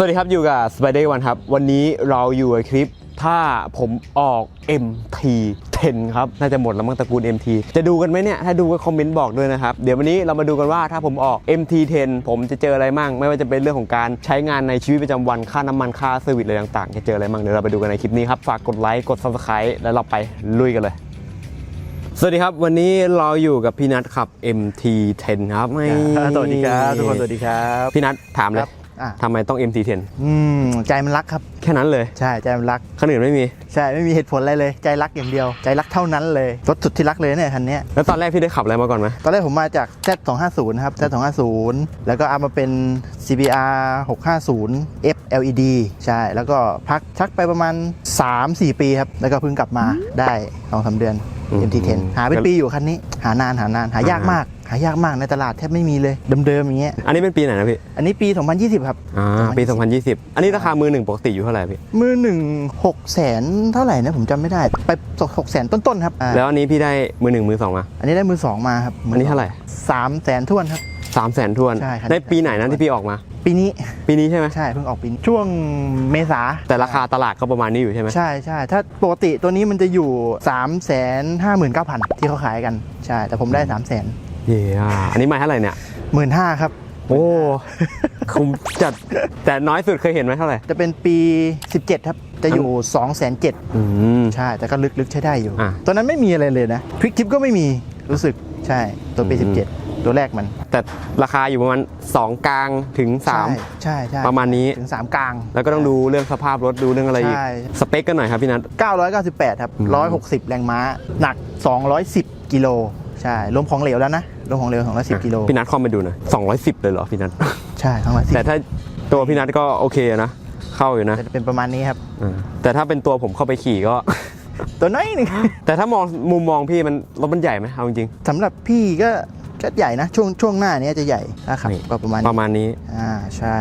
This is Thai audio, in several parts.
สวัสดีครับอยู่กับ Spider One ครับ วันนี้เราอยู่ในคลิป ถ้าผมออก MT 10ครับ น่าจะหมดแล้วมั้งตระกูล MT จะดูกันไหมเนี่ย ถ้าดูก็คอมเมนต์บอกด้วยนะครับ เดี๋ยววันนี้เรามาดูกันว่าถ้าผมออก MT 10ผมจะเจออะไรมั่ง ไม่ว่าจะเป็นเรื่องของการใช้งานในชีวิตประจำวันค่าน้ำมันค่าเซอร์วิสอะไรต่างๆ จะเจออะไรมั่งเดี๋ยวเราไปดูกันในคลิปนี้ครับฝากกดไลค์กด Subscribe แล้วเราไปลุยกันเลยสวัสดีครับ วันนี้เราอยู่กับพี่นัทขับ MT 10 ครับไม่สวัสดีครับ ทุกคนสวัสดีครับ พี่นัทถามเลครัยบ อะ ทำไมต้อง MT 10 อืมใจมันรักครับ แค่นั้นเลยใช่ใจมันรักคนอื่นไม่มี ใช่ไม่มีเหตุผลอะไรเลย ใจรักอย่างเดียว ใจรักเท่านั้นเลยรถสุดที่รักเลยเนี่ยคันเนี้ยแล้วตอนแรกพี่ได้ขับอะไรมาก่อนไหมตอนแรกผมมาจาก Z250 ครับ Z250 แล้วก็เอามาเป็น CBR 650 F LED ใช่ แล้วก็พักชักไปประมาณ 3-4 ปีครับ แล้วก็เพิ่งกลับมาได้สองสามเดือน MT10 หาเป็นปีอยู่คันนี้ หานานหานานหายากมาก หายากมากในตลาดแทบไม่มีเลยเดิมๆอย่างเงี้ยอันนี้เป็นปีไหนนะพี่อันนี้ปี 2020 ครับอ่าปี 2020 อันนี้ราคามือหนึ่งปกติอยู่เท่าไหร่พี่มือหนึ่งหกแสนเท่าไหร่นะผมจำไม่ได้ ไปหกแสนต้นๆครับอ่าแล้วอันนี้พี่ได้มือหนึ่งมือสองมา อันนี้ได้มือสองมาครับอันนี้เท่าไหร่สามแสนทวนครับสามแสนทวนใช่ครับได้ปีไหนนะที่พี่ออกมา ปีนี้ปีนี้ใช่ไหมใช่เพิ่งออกปีนี้ช่วงเมษาแต่ราคาตลาดก็ประมาณนี้อยู่ใช่ไหมใช่ใช่ถ้าปกติตัวนี้มันจะอยู่3ามแสนห้าหมื่นเก้าพันที่เขาขายกันใช่แต่ผมได้3ามแสน เย้อะอันนี้ไม่เท่าไหร่เนี่ยหมื่นห้าครับ โอ้คุ้มจัดแต่น้อยสุดเคยเห็นไหมเท่าไหร่ จะเป็นปี 17 ครับ จะอยู่2องแสนเจ็ดอืม ใช่ แต่ก็ลึกๆใช้ได้อยู่ อะ ตอนนั้นไม่มีอะไรเลยนะพลิกทิปก็ไม่มีรู้สึกใช่ตัวปีอืม17 ตัวแรกมันแต่ราคาอยู่ประมาณ2กลางถึงใช่ใช่ใช่3ประมาณนี้ ถึง 3 กลาง แล้วก็ต้องดูเรื่องสภาพรถดูเรื่องอะไรอีก ใช่ สเปคกันหน่อยครับพี่นัท 998 ครับ อืม 160 แรงม้า หนัก 210 กิโล ใช่รวมของเหลวแล้วนะรวมของเหลว210กิโลพี่นัทคอมไปดูหน่อย210 เลยเหรอพี่นัทใช่210แต่ถ้าตัวพี่นัทก็โอเคนะเข้าอยู่นะจะเป็นประมาณนี้ครับอ่าแต่ถ้าเป็นตัวผมเข้าไปขี่ก็ ตัวน้อยหนึงแต่ถ้ามองมุมมองพี่มันรถมันใหญ่ไหมเอาจริงสำหรับพี่ก็ก็ใหญ่นะช่วงช่วงหน้านี้จะใหญ่ถ้าขับนี่ก็ประมาณๆปนี้ระมาณนี้อ่าใช่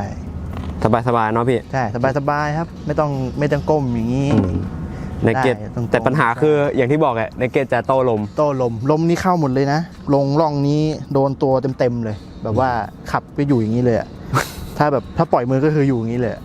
สบายสบายๆเนาะพี่ใช่สบายสบายครับ ไม่ต้องไม่ต้องก้มอย่างนี้อืม ในเกตได้ตรงๆ แต่ปัญหาคืออย่างที่บอกแหละในเกตจะโต้ลม โต้ลมลมนี่เข้าหมดเลยนะ ลงร่องนี้โดนตัวเต็มๆเลย แบบว่าขับไปอยู่อย่างนี้เลยอะ ถ้าแบบถ้าปล่อยมือก็คืออยู่อย่างนี้เลยอะ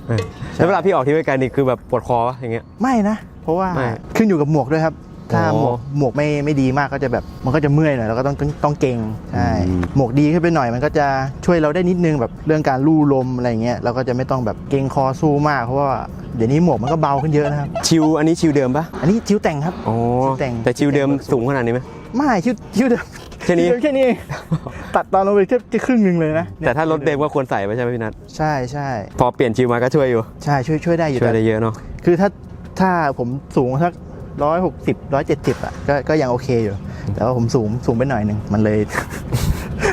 ใช่แล้วเวลาพี่ออกที่ไกลๆนี่คือแบบปวดคอปะอย่างเงี้ย ไม่นะ เพราะว่าไม่ ขึ้นอยู่กับหมวกด้วยครับ ถ้าอ๋อหมวกหมวกไม่ไม่ดีมากก็จะแบบมันก็จะเมื่อยหน่อยแล้วก็ต้องต้องต้องเก่งใช่อืมหมวกดีขึ้นไปหน่อยมันก็จะช่วยเราได้นิดนึงแบบเรื่องการลู่ลมอะไรเงี้ยเราก็จะไม่ต้องแบบเก่งคอสู้มากเพราะว่าเดี๋ยวนี้หมวกมันก็เบาขึ้นเยอะนะครับ ชิวอันนี้ชิวเดิมปะอันนี้ชิ้วแต่งครับอ๋อชิวแต่งแต่ชิวเดิมสูงขนาดนี้ไหมไม่ชิ้วชิ้วเดิมแค่นี้ชิ้วเดิมแค่นี้เองตัดตอนลงไปแค่แค่ครึ่งหนึ่งเลยนะแต่ถ้ารถเดิมก็ควรใส่ไปใช่ไหมพี่นัทใช่ใช่พอเปลี่ยนชิวมาก็ช่วยอยู่ใช่ช่วยช่วยได้อยู่ช่วยแต่ได้เยอะเนาะคือถ้าถ้าผมสูงสัก ร้อยหกสิบร้อยเจ็ดสิบอะก็ก็ยังโอเคอยู่ แต่ว่าผมสูงสูงไปหน่อยหนึ่งมันเลย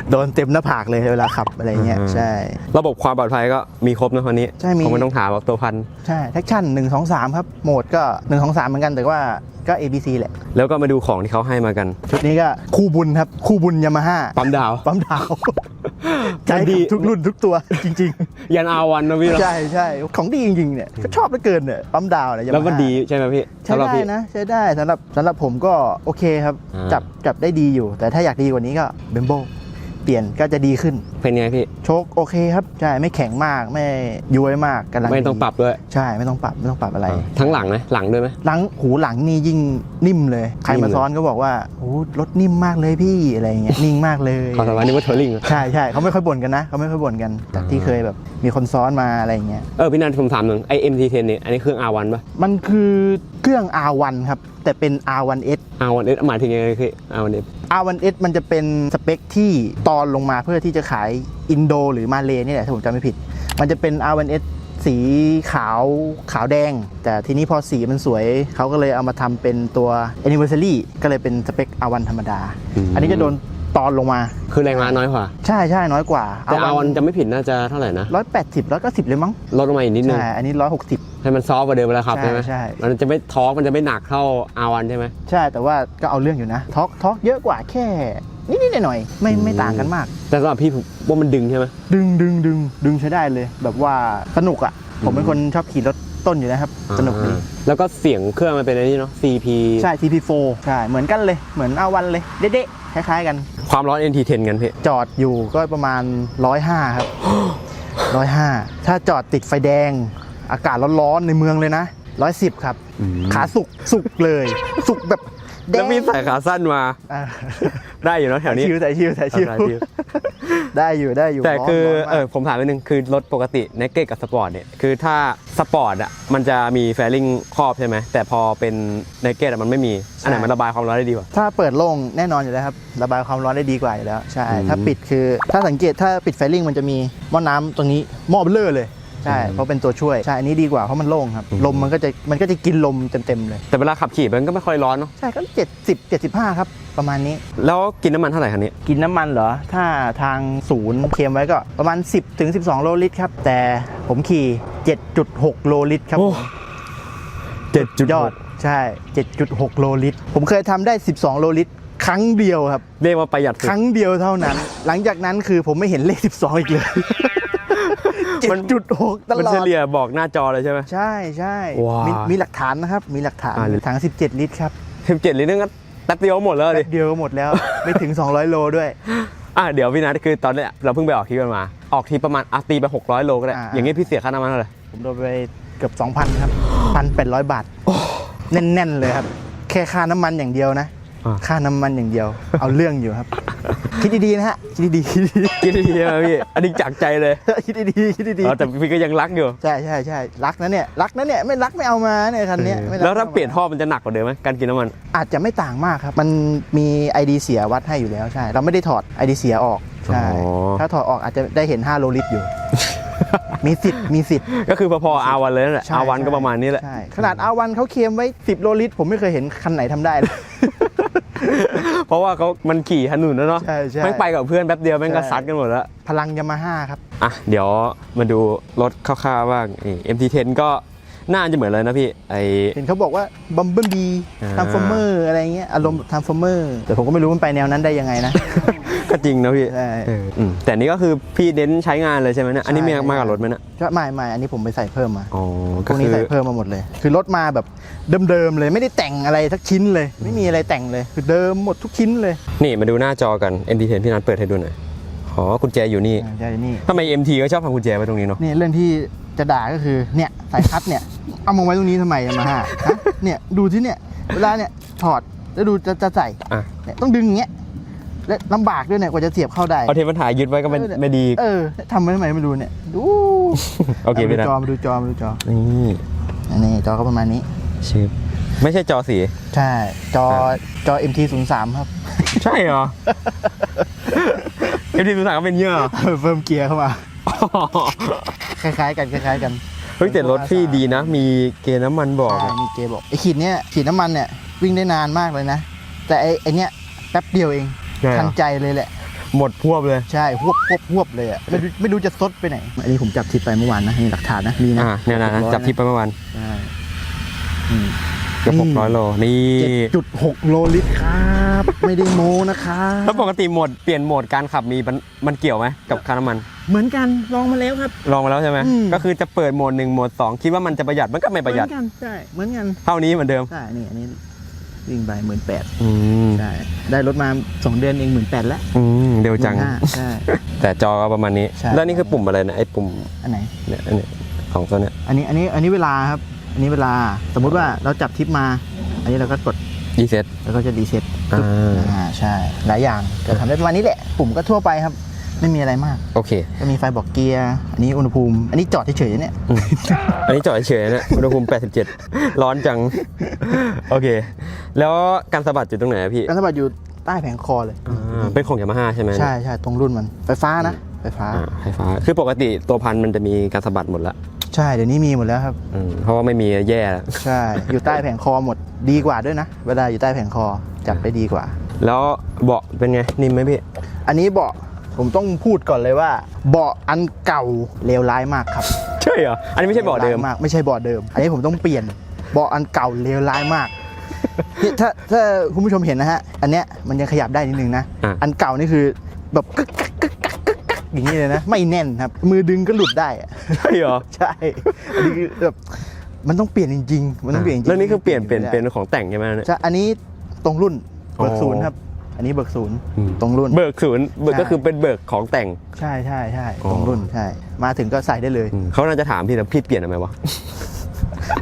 โดนเต็มหน้าผากเลยเวลาขับอะไรเงี้ยใช่ ระบบความปลอดภัยก็มีครบนะคนนี้ใช่มี ผมไม่ต้องถามว่าตัวพัน ใช่แท็กชั่นหนึ่งสองสามครับ โหมดก็หนึ่งสองสามเหมือนกันแต่ว่า ก็ ABC แหละ แล้วก็มาดูของที่เขาให้มากัน ชุดนี้ก็คู่บุญครับ คู่บุญยามาฮ่าปั๊มดาวปั๊มดาวใจมันดีดีทุกรุ่นทุกตัวจริงยันอาวันนะพี่ๆเนาะใช่ใช่ของดีจริงๆเนี่ยก็ชอบเหลือเกินเนี่ยปั๊มดาวเนี่ย Yamaha แล้วมันดีใช่ไหมพี่ใช้สำหรับได้พี่นะใช้ได้สำหรับสำหรับผมก็โอเคครับอ่าจับจับได้ดีอยู่ แต่ถ้าอยากดีกว่านี้ก็เบมโบ เปลี่ยนก็จะดีขึ้น เป็นไงพี่ โชคโอเคครับ ใช่ ไม่แข็งมาก ไม่ย้วยมากกำลังไม่ต้องดีปรับด้วย ใช่ ไม่ต้องปรับ ไม่ต้องปรับอะไร ทั้งหลังไหมหลังด้วยไหมหลัง หูหลังนี่ยิ่งนิ่มเลย ใครนิ่มมาเลยซ้อนก็บอกว่าโอ้รถนิ่มมากเลยพี่ อะไรเงี้ย นิ่งมากเลยขอสวัสดีว่าเทอร์ลิงใช่ใช่เขาไม่ค่อยบ่นกันนะ เขาไม่ค่อยบ่นกัน จากที่เคยแบบมีคนซ้อนมาอะไรเงี้ย เออพี่นันผมถามหนึ่งไอ MT10 เนี่ย อันนี้เครื่อง R1 ป่ะมันคือเครื่อง R1 ครับ แต่เป็น R1S R1S หมายถึงยังไงคือ R1S R1S มันจะเป็นสเปคที่ตอนลงมาเพื่อที่จะขายอินโดหรือมาเลนี่แหละถ้าผมจำไม่ผิด มันจะเป็น R1S สีขาวขาวแดง แต่ทีนี้พอสีมันสวย เขาก็เลยเอามาทำเป็นตัว Anniversary ก็เลยเป็นสเปค R1 ธรรมดาอืมอันนี้จะโดนตอนลงมา คือแรงม้าน้อยกว่า ใช่ใช่น้อยกว่าแต่ R1 จะไม่ผิดน่าจะเท่าไหร่นะร้อยแปดสิบร้อยเก้าสิบเลยมั้งลดลงมาอีกนิดนึงใช่อันนี้ร้อยหกสิบ ให้มันซอฟต์กว่าเดิมเวลาขับใช่ใช่ไหมใช่ มันจะไม่ท้องมันจะไม่หนักเท่า R1 ใช่ไหม ใช่แต่ว่าก็เอาเรื่องอยู่นะท็อกท็อกเยอะกว่าแค่นิดๆหน่อยๆไม่ไม่ต่างกันมาก แต่สำหรับพี่ผมว่ามันดึงใช่ไหม ดึงดึงดึงดึงใช้ได้เลย แบบว่าสนุกอะ ผมเป็นคนชอบขี่รถต้นอยู่นะครับ สนุกดีอ่าแล้วก็เสียงเครื่องมันเป็นอะไรนี่เนาะ CP ใช่ TP4 ใช่ เหมือนกันเลยเหมือนอาวันเลย เด๊ะๆคล้ายๆกัน ความร้อน NT10 กันพี่จอดอยู่ก็ประมาณ 105 ครับร้อยห้าถ้าจอดติดไฟแดง อากาศร้อนๆในเมืองเลยนะร้อยสิบครับ อืม ขาสุกสุกเลย สุกแบบแดแล้วงมีใส่ขาสั้นมา อ่าได้อยู่เนอะแถวนี้ ชิวใส่ชิวใส่ชิวใส่ชิว ได้อยู่ได้อยู่แต่ร้นคือร้นมาก เออผมถามนิดนึงคือรถปกติเนกเก็ตกับสปอร์ตเนี่ยคือถ้าสปอร์ตอะมันจะมีแฟลิงครอบใช่ไหมแต่พอเป็นเนกเก็ตมันไม่มีอันไหนมันระบายความร้อนได้ดีกว่า ถ้าเปิดโล่งแน่นอนอยู่แล้วครับ ระบายความร้อนได้ดีกว่าอยู่แล้ว ใช่ อืม ถ้าปิดคือ ถ้าสังเกตถ้าปิดไฟลิ่งมันจะมีหม้อน้ำตรงนี้หม้อเบลเลอร์เลย ใช่อืมเพราะเป็นตัวช่วยใช่อันนี้ดีกว่าเพราะมันโล่งครับอืมลมมันก็จะมันก็จะกินลมเต็มๆเลย แต่เวลาขับขี่มันก็ไม่ค่อยร้อนเนาะใช่ก็70 75ครับประมานี้ แล้วกินน้ำมันเท่าไหร่คันนี้ กินน้ำมันเหรอ ถ้าทางศูนย์เคลมไว้ก็ประมาณ 10ถึง12 โลลิตรครับ แต่ผมขี่ 7.6 โลลิตรครับโอ้เจ็ดจุดยอดใช่ 7.6 โลลิตร ผมเคยทำได้ 12 โลลิตร ครั้งเดียวครับ เรียกว่าประหยัดสุคดรั้งเดียวเท่านั้น หลังจากนั้นคือผมไม่เห็นเลข 12 อีกเลย มัน7.6ตมันลอเฉดลี่ยบอกหน้าจอเลยใช่ไหมใช่ใช่ว้าวมีมีหลักฐานนะครับ มีหลักฐานอ่าถัง 17 ลิตรครับสิบเจ็ดลิตรนึงก็แป๊บเดียวหมดแล้วดิแป๊บเดียวก็หมดแล้วไม่ถึง 200 โลด้วยอะเดี๋ยวพี่นัทคือตอนเนี้ยเราเพิ่งไปออกทริปกันมา ออกทีประมาณอาตีไป 600 โลก็ได้อ่าอย่างงี้พี่เสียค่าน้ำมันเท่าไหร่ผมโดนไปเกือบ 2,000 ครับ 1,800 บาทแน่น ๆ เลยครับ แค่ค่าน้ำมันอย่างเดียวนะอ่า ค่าน้ำมันอย่างเดียว เอาเรื่องอยู่ครับ คิดดีๆนะฮะ คิดดีๆคิดดีกินดีๆใช่ไหมพี่ อันนี้จากใจเลยๆคิดดีๆคิดดีอ๋อแต่พี่ก็ยังรักอยู่ๆใช่ใช่ใช่รักนะเนี่ย รักนะเนี่ย ไม่รักไม่เอามาเนี่ยคันเนี้ยไม่รักแล้วถ้าไม่อมเปลี่ยนท่อมันจะหนักกว่าเดิมไหมการกินน้ำมัน อาจจะไม่ต่างมากครับ มันมี ID เสียวัดให้อยู่แล้วใช่ เราไม่ได้ถอด ID เสียออก ใช่อ๋อถ้าถอดออกอาจจะได้เห็น 5 โลลิตรอยู่มีสิทธิ์มีสิทธิ์ก็คือพอๆอาวันเลยนั่นแหละใช่อาวันใช่ก็ประมาณนี้แหละใช่ขนาดอาวันเขาเคลมไว้ 10 โลลิตร ผมไม่เคยเห็นคันไหนทำได้เลย เพราะว่าเขามันขี่ถนนแล้วเนาะใช่ใช่ แม่งไปกับเพื่อนแป๊บเดียวแม่งก็ใช่ซัดกันหมดแล้ว พลังยามาฮ่าครับ อะ เดี๋ยวมาดูรถคร่าวๆบ้างนี่ MT10 ก็น่าจะเหมือนเลยนะพี่ไอ เห็นเขาบอกว่าบัมเบิลบีอ่าทำฟอร์เมอร์อะไรเงี้ยอารมณ์ทำฟอร์เมอร์แต่ผมก็ไม่รู้มันไปแนวนั้นได้ยังไงนะ ก็จริงนะพี่ใช่ เอออืมแต่นี่ก็คือพี่เน้นใช้งานเลยใช่ไหมเนี่ยอันนี้มีใช่มากับรถไหมเนี่ยก็ไม่ไม่อันนี้ผมไปใส่เพิ่มมาอ๋อพก็วกนี้คือใส่เพิ่มมาหมดเลย คือรถมาแบบเดิมๆเลยไม่ได้แต่งอะไรสักชิ้นเลย ไม่มีอะไรแต่งเลย คือเดิมหมดทุกชิ้นเลยนี่มาดูหน้าจอกัน MT10 พี่นัทเปิดให้ดูหน่อยอ๋อกุญแจอยู่นี่ใช่นี่ ทำไม MT ก็ชอบทำกุญแจไว้ตรงนี้เนาะ นี่เรื่องที่จะด่าก็คือเนี่ยสายคัดเนี่ย เอามาไว้ตรงนี้ทำไมยามาฮ่าฮะเนี่ยดูที่เนี่ยเวลาเนี่ยถอดแล้วดูจะจะใส่อะ เนี่ยต้องดึงอย่างเงี้ย และลำบากด้วยเนี่ยกว่าจะเสียบเข้าได้เอาเทปปัญหายึดไว้ก็ไม่เออเนี่ยไม่ดี เออทำไว้ทำไมไม่รู้เนี่ยดูโอเคมาพี่ดูนัทจอมาดูจอมาดูจอนี่อันนี้จอก็ประมาณนี้ชิปไม่ใช่จอสีใช่ จอจอ MT03 ครับ ใช่เหรอ MT สุสานก็เป็นเยอะเหรอเพิ่มเกียร์เข้ามาคล้ายๆ กันคล้ายๆ กันเฮ้ยแต่รถพี่ดีนะ มีเกณฑ์น้ำมันบอกใช่อะมีเกียร์บอกไอขีดเนี้ยขีดน้ำมันเนี่ยวิ่งได้นานมากเลยนะ แต่ไอไอเนี้ยแป๊บเดียวเอง ใช่เหรทันอใจเลยแหละ หมดพวบเลย ใช่หวบหวบหวบเลยอะไม่รู้ไม่รู้จะซดไปไหน อันนี้ผมจับทิปไปเมื่อวานนะนี่หลักฐานนะนี่นะอ่าเนี่ยนะนะ600จับทิปไปเมื่อวานใช่อืม เกือบหกร้อยโลนี่เจ็ดจุดหกโลลิตรครับ ไม่ได้โมนะครับ แล้วปกติโหมดเปลี่ยนโหมดการขับมีมันมันเกี่ยวไหมกับค่าน้ำมัน เหมือนกันลองมาแล้วครับ ลองมาแล้วใช่ไหมอืม ก็คือจะเปิดโหมดหนึ่งโหมดสองคิดว่ามันจะประหยัดมันก็ไม่ประหยัด เหมือนกันใช่เหมือนกันเท่านี้เหมือนเดิม ใช่นี่อันนี้ วิ่งไปหมื่นแปดอืมใช่ได้รถมาสองเดือนเองหมื่นแปดแล้วอืมเร็วจัง 15,000ใช่ แต่จอก็ประมาณนี้ ใช่ แล้วนี่คือปุ่มอะไรนะไอ้ปุ่มอันไหน เนี่ยอันเนี้ยของตัวเนี้ยอันนี้อันนี้อันนี้เวลาครับ อันนี้เวลาสมมุติว่าเราจับทิปมา อันนี้เราก็กดดีเซ็ต แล้วก็จะรีเซ็ตอ่า อ่าใช่ หลายอย่างจะทำได้ประมาณนี้แหละ ปุ่มก็ทั่วไปครับ ไม่มีอะไรมาก โอเค ก็มีไฟบอกเกียร์ อันนี้อุณหภูมิ อันนี้จอดเฉยๆเนี่ยอืมอันนี้จอดเฉยๆนะอุณหภูมิ 87 ร้อนจัง โอเค แล้วการสะบัดอยู่ตรงไหนอะพี่ การสะบัดอยู่ใต้แผงคอเลย อ่าเป็นของยามาฮ่าใช่ไหมใช่ใช่ตรงรุ่นมัน ไฟฟ้านะ ไฟฟ้า อ่าไฟฟ้า คือปกติตัวพันมันจะมีการสะบัดหมดละใช่ เดี๋ยวนี้มีหมดแล้วครับ อืมเพราะว่าไม่มีแย่แล้ว ใช่ อยู่ใต้แผงคอหมด ดีกว่าด้วยนะ เวลาอยู่ใต้แผงคอจับได้ดีกว่า แล้วเบาะเป็นไง นิ่มไหมพี่ อันนี้เบาะ ผมต้องพูดก่อนเลยว่า เบาะอันเก่าเลวร้ายมากครับใช่เหรออันนี้ไม่ใช่เบาะเดิมลวร้ายมากไม่ใช่เบาะเดิม อันนี้ผมต้องเปลี่ยนเบาะอันเก่าเลวร้ายมากนี่ถ้าถ้าคุณผู้ชมเห็นนะฮะ อันเนี้ยมันยังขยับได้นิดนึงนะอะอันเก่านี่คือแบบกึกกักกึกกักกึกกักอย่างนี้เลยนะ ไม่แน่นครับ มือดึงก็หลุดได้อะใช่เหรอ ใช่ อันนี้คือแบบมันต้องเปลี่ยนจริงๆ มันต้องเปลี่ยนจริงๆแล้วนี่คือเปลี่ยนเปลี่ยนเป็นของแต่งใช่ไหมเนี่ยใช่ อันนี้ตรงรุ่นเบิกอ๋อศูนย์ครับ อันนี้เบิกศูนย์อืม ตรงรุ่น เบิกศูนย์เบิกใช่ ก็คือเป็นเบิกของแต่ง ใช่ใช่ใช่อ๋อ ตรงรุ่นใช่ มาถึงก็ใส่ได้เลยอืมเขาน่าจะถามพี่แต่พี่เปลี่ยนทำไมวะ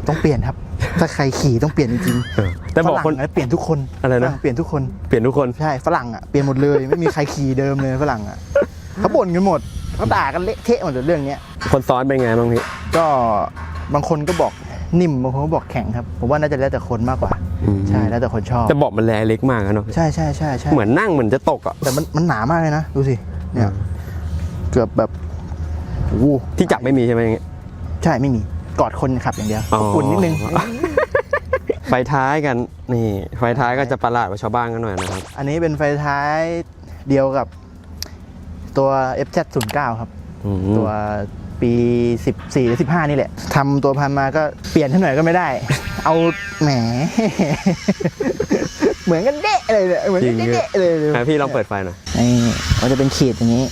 ต้องเปลี่ยนครับ ถ้าใครขี่ต้องเปลี่ยนจริงเออๆแต่บอกคนฝรั่งเปลี่ยนทุกคนอะไรนะ ฝงเปลี่ยนทุกคนเปลี่ยนทุกคน ใช่ฝรั่งอะเปลี่ยนหมดเลยไม่มีใครขี่เดิมเลยฝรั่งอะเขาบ่นกันหมดเขาด่ากันเละเทะหมดเลยเรื่องเนี้ย คนซ้อนเป็นไงบ้างพี่ ก็บางคนก็บอก นิ่มบางคนก็บอกแข็งครับ ผมว่าน่าจะแล้วแต่คนมากกว่าอืมใช่แล้วแต่คนชอบแต่บอกมันแลเล็กมากนะเนาะใช่ใช่ใช่ใช่เหมือนนั่งเหมือนจะตกอะแต่มันมันหนามากเลยนะ ดูสิเนี่ยเกือบแบบโอ้โหที่จับไม่มีใช่ไหมอย่างเงี้ยใช่ไม่มีกอดคนขับอย่างเดียวอ๋ออบอุ่นนิดนึงไฟท้ายกันนี่ไฟท้ายก็จะประหลาดกว่าชาวบ้านกันหน่อยนะครับ อันนี้เป็นไฟท้ายเดียวกับตัว FZ09 ครับ อืม ตัวปี 14หรือ15 นี่แหละทำตัวพันมาก็เปลี่ยนให้หน่อยก็ไม่ได้ เอาแหม เหมือนกันเดะเลยเนี่ยเหมือนกันเดะเลยอะพี่ลองเปิดไฟหน่อยนี่มันจะเป็นขีดอย่างนี้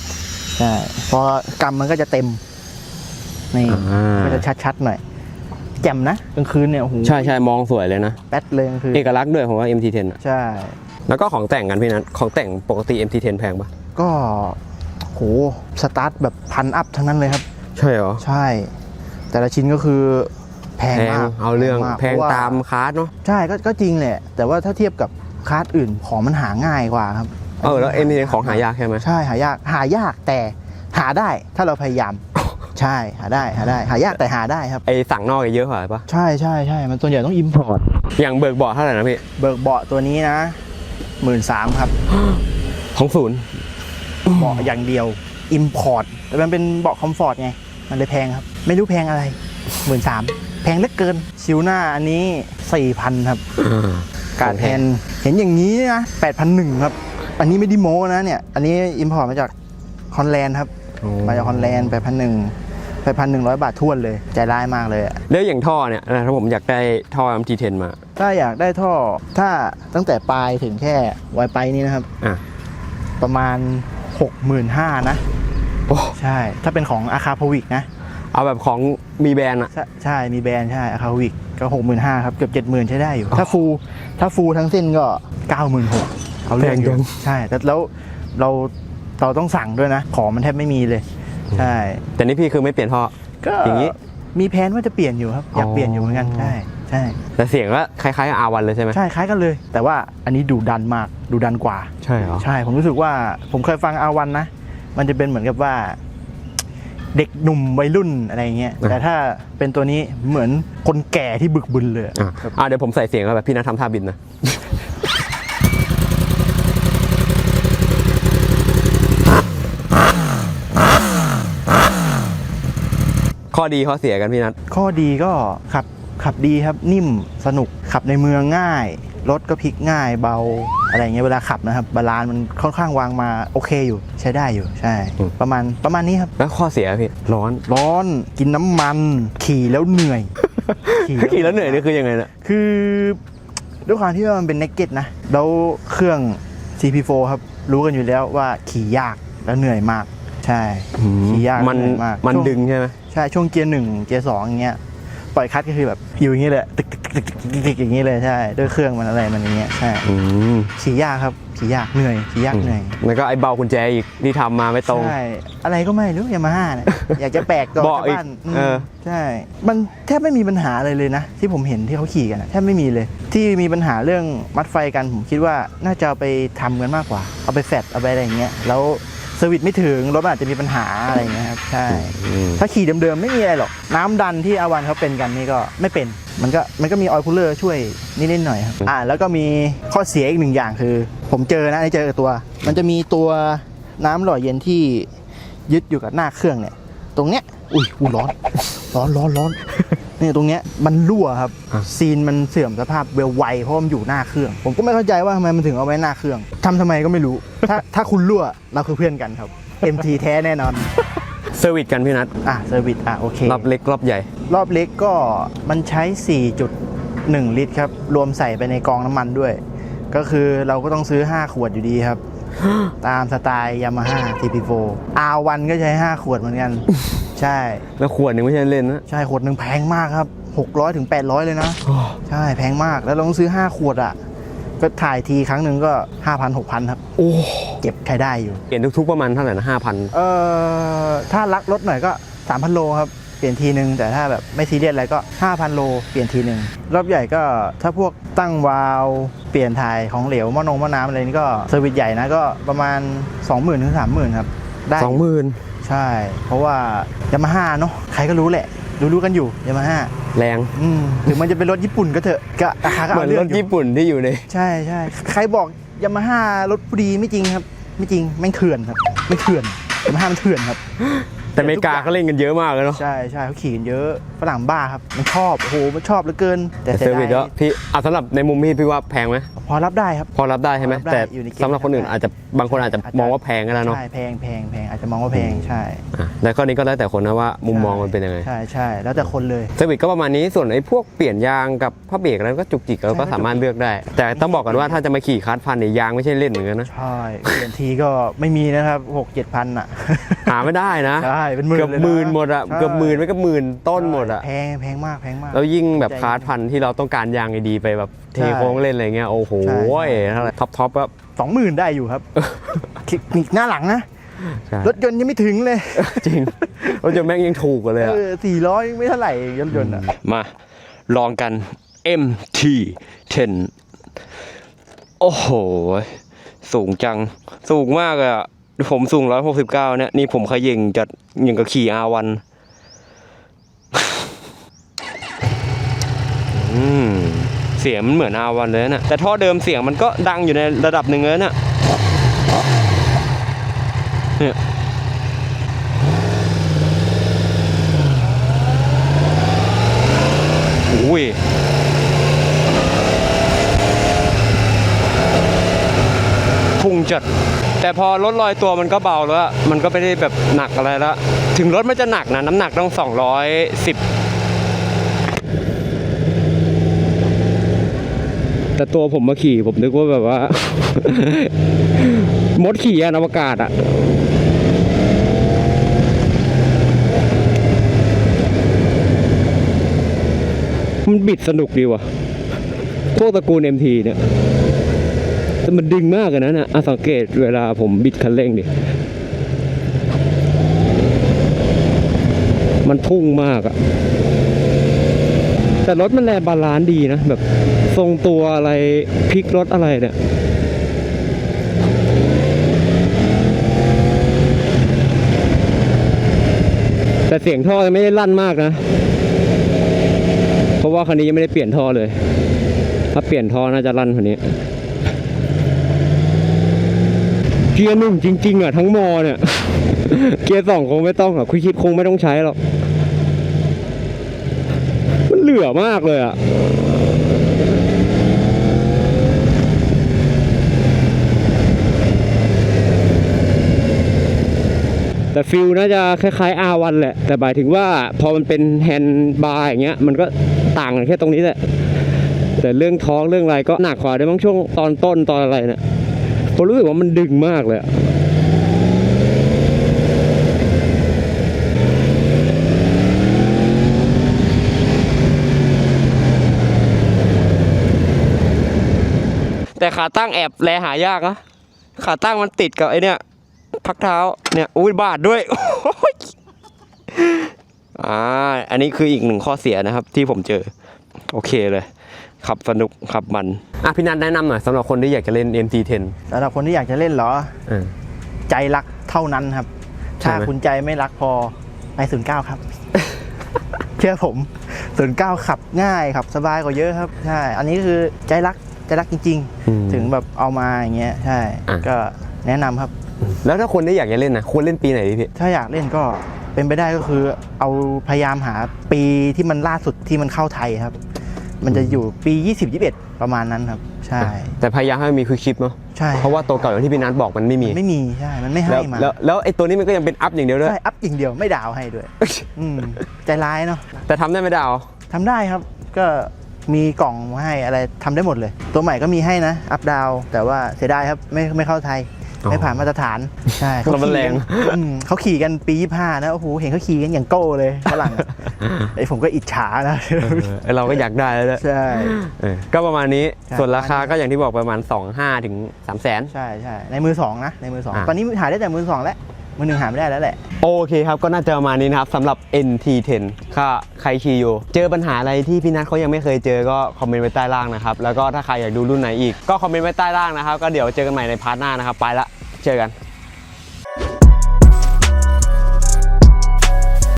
ใช่พอกำมันก็จะเต็มนี่อ่าก็จะชัดๆหน่อย แจ่มนะกลางคืนเนี่ยโอ้โหใช่ใช่มองสวยเลยนะ แป๊ดเลยกลางคืนเอกลักษณ์ด้วยผมว่า MT10 อะใช่ แล้วก็ของแต่งกันพี่นัทของแต่งปกติ MT10 แพงปะก็ โหสตาร์ทแบบพันอัพทั้งนั้นเลยครับ ใช่เหรอ ใช่ แต่ละชิ้นก็คือแพงแพงมากเอาเรื่องมากแพงเพระว่ตามคาร์ดเนาะใช่ก็ก็จริงแหละ แต่ว่าถ้าเทียบกับคาร์ดอื่นของมันหาง่ายกว่าครับเออแล้ว MT10 ของหายากใช่ไหมใช่หายากหายากแต่หาได้ถ้าเราพยายาม ใช่หาได้หาได้หายากแต่หาได้ครับไอสั่งนอกเยอะกว่าปะใช่ใช่ใช่มันส่วนใหญ่ต้องอิมพอร์ตอย่างเบิกเบาะเท่าไหร่นะพี่เบิกเบาะตัวนี้นะหมื่นสามครับของศูนย์ เบาะอย่างเดียวอิมพอร์ตแต่มันเป็นเบาะคอมฟอร์ตไง มันเลยแพงครับ ไม่รู้แพงอะไรหมื่นสามแพงเหลือเกิน ชิวหน้าอันนี้สี่พันครับ การแทนเห็นอย่างนี้นะ8,001ครับ อันนี้ไม่ได้โม้นะเนี่ย อันนี้อิมพอร์ตมาจากฮอลแลนด์ครับ มาจากฮอลแลนด์8,001 8,100บาททวนเลย ใจร้ายมากเลยอะแล้วอย่างท่อเนี่ยนะถ้าผมอยากได้ท่อ MT10 มา ถ้าอยากได้ท่อถ้าตั้งแต่ปลายถึงแค่ไวไปนี้นะครับ อะ ประมาณ 65,000นะโอ้ใช่ ถ้าเป็นของอาคาพวิกนะ เอาแบบของมีแบรนด์อะ ใช่ใช่มีแบรนด์ใช่อาคาพวิกก็65,000ครับ เกือบ70,000ใช้ได้อยู่ ถ้าฟูลถ้าฟูลทั้งเส้นก็96,000เอาเรื่องอยู่ใช่แต่แล้วเราเราต้องสั่งด้วยนะ ของมันแทบไม่มีเลย ใช่ แต่นี่พี่คือไม่เปลี่ยนท่อ ก็อย่างนี้มีแผนว่าจะเปลี่ยนอยู่ครับ อยากอ๋อเปลี่ยนอยู่เหมือนกันใช่ ใช่แต่เสียงก็คล้ายๆกับ R1 เลยใช่ไหม ใช่คล้ายกันเลย แต่ว่าอันนี้ดุดันมากดุดันกว่า ใช่เหรอ ใช่ผมรู้สึกว่าผมเคยฟังอาวันนะ มันจะเป็นเหมือนกับว่า เด็กหนุ่มวัยรุ่นอะไรเงี้ยแต่ถ้าเป็นตัวนี้เหมือนคนแก่ที่บึกบึนเลยอะอะเดี๋ยวผมใส่เสียงแล้วแบบพี่นัททำท่าบินนะ ข้อดีข้อเสียกันพี่นัท ข้อดีก็ขับ ขับดีครับนิ่มสนุกขับในเมืองง่าย รถก็พลิกง่ายเบาอะไรเงี้ยเวลาขับนะครับบาลานซ์มันค่อนข้างวางมาโอเคอยู่ ใช้ได้อยู่ใช่ประมาณประมาณนี้ครับ แล้วข้อเสียพี่ร้อนร้อนกินน้ำมันขี่แล้วเหนื่อย ขี่แล้วเหนื่อยนี่คือยังไงนะคือด้วยความที่ว่ามันเป็น n น k เก็ตนะ แล้วเครื่อง CP4 ครับ รู้กันอยู่แล้วว่าขี่ยากแล้วเหนื่อยมาก ใช่ ขี่ยากมันเหนื่อยมากมันช่วงดึงใช่ไหมใช่ช่วงเกียร์หนึ่งเกียร์สองอย่างเงี้ย ปล่อยคลัตช์ก็คือแบบอยู่อย่างนี้เลยตึกตึกตึกตึกอย่างนี้เลยใช่ด้วยเครื่องมันอะไรมันอย่างเงี้ยใช่อืมขี่ยากครับขี่ยากเหนื่อยขี่ยากเหนื่อยแล้วก็ไอ้เบากุญแจอีกที่ทำมาไม่ตรง ใช่อะไรก็ไม่รู้ยามาฮ่าเนี่ยอยากจะแปลกก่อเบาะอีกบ้านมเออ ใช่มันแทบไม่มีปัญหาอะไรเลยนะ ที่ผมเห็นที่เขาขี่กันอะแทบไม่มีเลย ที่มีปัญหาเรื่องมัดไฟกันผมคิดว่าน่าจะเอาไปทำกันมากกว่า เอาไปแฟดเอาไปอะไรอย่างเงี้ยแล้วเซอร์วิสไม่ถึงรถมันอาจจะมีปัญหาอะไรอย่างเงี้ย ใช่ อืมถ้าขี่เดิมๆไม่มีอะไรหรอก น้ำดันที่อาวันเขาเป็นกันนี่ก็ไม่เป็น มันก็มันก็มีออยล์คูลเลอร์ช่วยนิดๆหน่อยๆครับอ่าแล้วก็มีข้อเสียอีกหนึ่งอย่างคือ ผมเจอนะได้เจอกับตัว มันจะมีตัวน้ำหล่อเย็นที่ยึดอยู่กับหน้าเครื่องเนี่ย ตรงเนี้ยอุ้ยอุ้ยร้อน ร้อนร้อนร้อนเนี่ยตรงเนี้ยมันรั่วครับ อะ ซีนมันเสื่อมสภาพเร็วไวเพราะมันอยู่หน้าเครื่อง ผมก็ไม่เข้าใจว่าทำไมมันถึงเอาไว้หน้าเครื่องทำทำไมก็ไม่รู้ ถ้าถ้าคุณรั่วเราคือเพื่อนกันครับ MT แท้แน่นอนเซอร์วิสกันพี่นัทอะเซอร์วิสอะโอเครอบเล็กรอบใหญ่ รอบเล็กก็มันใช้ 4.1 ลิตรครับ รวมใส่ไปในกองน้ำมันด้วย ก็คือเราก็ต้องซื้อ 5 ขวดอยู่ดีครับ ตามสไตล์ Yamaha TP4 R1 ก็ใช้ 5 ขวดเหมือนกัน ใช่ แล้วขวดหนึ่งไม่ใช่เล่นนะ ใช่ขวดหนึ่งแพงมากครับ 600ถึง800 เลยนะ ใช่แพงมากแล้วเราต้องซื้อ 5 ขวดอะก็ถ่ายทีครั้งหนึ่งก็ 5,000 6,000 ครับ โอ้ เก็บใช้ได้อยู่เปลี่ยนทุกๆประมาณเท่าไหร่นะห้าพันเอ่อถ้ารักรถหน่อยก็ 3,000 โลครับเปลี่ยนทีหนึ่งแต่ถ้าแบบไม่ซีเรียสอะไรก็ 5,000 โลเปลี่ยนทีหนึ่งรอบใหญ่ก็ถ้าพวกตั้งวาล์วเปลี่ยนถ่ายของเหลวหมอนงหมอน้ำอะไรนี่ก็เซอร์วิสใหญ่นะก็ประมาณ 20,000ถึง30,000ครับได้สองหมื่นใช่ เพราะว่ายามาฮ่าเนาะใครก็รู้แหละ รู้รู้ๆกันอยู่ยามาฮ่าแรงอืมถึงมันจะเป็นรถญี่ปุ่นก็เถอะก็ราคาก็เหมือเอานเรื่รองถอยู่ ญี่ปุ่นที่อยู่ใน ใช่ใช่ใครบอกยามาฮ่ารถผู้ดีไม่จริงครับ ไม่จริงแม่งเถื่อนครับไม่เถื่อนยามาฮ่ามันเถื่อนครับแต่อเมริกาก็เล่นกันเยอะมากเลยเนาะ ใช่ใช่เขาขี่กันเยอะฝรั่งบ้าครับ มันชอบ โอ้โห มันชอบเหลือเกิน แต่แต่เสีเซอยร์ดาวิสก็ยพี่อะสำหรับในมุมพี่พี่ว่าแพงไหมพอรับได้ครับ พอรับได้ใช่ไหม พอรับได้แต่อยู่ในเกณฑ์ สำหรับคนอื่นได้อาจจะบางคนอาจจะอาจจะมองว่าแพงก็แล้วเนาะใช่แพงแพงแพงอาจจะมองว่าแพงใช่อะแต่ข้อนี้ก็แล้วแต่คนนะว่ามุมมองมันเป็นยังไงใช่ใช่แล้วแต่คนเลย เซอร์วิสก็ประมาณนี้ส่วนไอ้พวกเปลี่ยนยางกับผ้าเบรกอะไรก็จุกจิกเราก็ใช่สามารถเลือกได้ แต่ต้องบอกกันว่าถ้าจะมาขี่คาร์ดพันเนี่ยยางไม่ใช่เล่นเหมือนกันนะใช่เปลี่ยนทีก็ไม่มีนะครับหกเจ็ดพันอะ หาไม่ได้นะใช่เป็นหมื่นเกือบเลยนะหมื่นหมดอะใช่ เกือบหมื่นไม่ก็หมื่นต้นหมดอะแพงแพงมากแพงมาก แล้วยิ่งแบบใจคาร์ดพันที่เราต้องการยางดีๆไปแบบเทใช่โค้งเล่นอะไรเงี้ยโอ้โหใช่ใช่เท่าไหร่ท็อปท็อปก็สองหมื่นได้อยู่ครับคลิกนิกหน้าหลังนะใช่รถยนต์ยังไม่ถึงเลย จริงรถยนต์แม่งยังถูกกว่าเลยเออะอสี่ร้อยไม่เท่าไหร่รถยนต์อะมาลองกัน MT10 โอ้โห สูงจัง สูงมากเลยอะผมสูง 169 เนี่ย นี่ผมเขย่งจัดอย่างกับขี่ R1 อืมเสียงมันเหมือน R1 เลยนะแต่ท่อเดิมเสียงมันก็ดังอยู่ในระดับหนึ่งเลยนะเนี่ยอุ้ยพุ่งจัดแต่พอลดลอยตัวมันก็เบาแล้ว มันก็ไม่ได้แบบหนักอะไรแล้ว ถึงรถมันจะหนักนะ น้ำหนักต้อง 210 แต่ตัวผมมาขี่ผมนึกว่าแบบว่า มดขี่ยานอวกาศอะมันบิดสนุกดีว่ะพวกตระกูล MT เนี่ยแต่มันดึงมากเลยนะนะอะสังเกตเวลาผมบิดคันเร่งดิ มันพุ่งมากอะแต่รถมันแลบาลานซ์ดีนะแบบ ทรงตัวอะไรพลิกรถอะไรเนี่ยแต่เสียงท่อไม่ได้ลั่นมากนะ เพราะว่าคันนี้ยังไม่ได้เปลี่ยนท่อเลย ถ้าเปลี่ยนท่อน่าจะลั่นคันนี้ เกียร์หนึ่งจริง ๆ อะ ทั้งมอเนี่ย เกียร์สองคงไม่ต้องอะคุยคิดคงไม่ต้องใช้หรอก มันเหลือมากเลยอะ แต่ฟิลน่าจะคล้ายๆ R1 แหละ แต่หมายถึงว่าพอมันเป็นแฮนด์บาร์อย่างเงี้ย มันก็ต่างกันแค่ตรงนี้แหละ แต่เรื่องท้องเรื่องอะไรก็หนักกว่าด้วยมั้งช่วงตอนต้นตอนอะไรเนี่ยผมรู้สึกว่ามันดึงมากเลยแต่ขาตั้งแอบแลหายากนะ ขาตั้งมันติดกับไอเนี่ย พักเท้าเนี่ยอุ้ยบาดด้วยโอ้ยอ่าอันนี้คืออีกหนึ่งข้อเสียนะครับที่ผมเจอ โอเคเลยขับสนุกขับมันอะพี่นัทแนะนำหน่อยสำหรับคนที่อยากจะเล่น MT10 สำหรับคนที่อยากจะเล่นเหรออ่าใจรักเท่านั้นครับใช่ถ้าไหมคุณใจไม่รักพอไปศูนย์เก้าครับ เชื่อผมศูนย์เก้าขับง่ายขับสบายกว่าเยอะครับใช่อันนี้คือใจรักใจรักจริงอืมๆถึงแบบเอามาอย่างเงี้ยใช่อะก็แนะนำครับ แล้วถ้าคนที่อยากจะเล่นนะควรเล่นปีไหนดีพี่ถ้าอยากเล่นก็เป็นไปได้ก็คือ เอาพยายามหาปีที่มันล่าสุดที่มันเข้าไทยครับ มันจะอยู่ปี 20 21 ประมาณนั้นครับ ใช่ แต่พยายามให้มันมีควิกชิปเนาะใช่ เพราะว่าตัวเก่าอย่างที่พี่นัทบอกมันไม่มี ไม่มีใช่ มันไม่ให้แล้วมาแล้วแล้วไอ้ตัวนี้มันก็ยังเป็นอัพอย่างเดียวด้วยใช่อัพอย่างเดียวไม่ดาวให้ด้วยอืมใจร้ายเนาะแต่ทำได้ไม่ดาวทำได้ครับก็มีกล่องมาให้อะไรทำได้หมดเลย ตัวใหม่ก็มีให้นะ อัพดาวแต่ว่าเสียดายครับไม่ไม่เข้าไทยอ๋อ ไม่ผ่านมาตรฐานใช่เขาแล้วมันขี่แรงกันอืมเขาขี่กันปี25นะโอ้โหเห็นเขาขี่กันอย่างโก้เลยฝรั่งอะไอ้ผมก็อิจฉานะเออไอ้เราก็อยากได้แล้วด้วยใช่เออก็ประมาณนี้ใช่ส่วนราคาก็อย่างที่บอกประมาณ 2-5 ถึง3แสนใช่ใช่ในมือสองนะในมือสองอะตอนนี้หาได้แต่มือสองแล้ว มือหนึ่งหาไม่ได้แล้วแหละ โอเคครับก็น่าจะประมาณนี้นะครับสำหรับ NT10 ค่ะใครขี่อยู่ เจอปัญหาอะไรที่พี่นัทเขายังไม่เคยเจอก็คอมเมนต์ไว้ใต้ล่างนะครับ แล้วก็ถ้าใครอยากดูรุ่นไหนอีกก็คอมเมนต์ไว้ใต้ล่างนะครับ ก็เดี๋ยวเจอกันใหม่ในพาร์ทหน้านะครับ ไปละ เจอกัน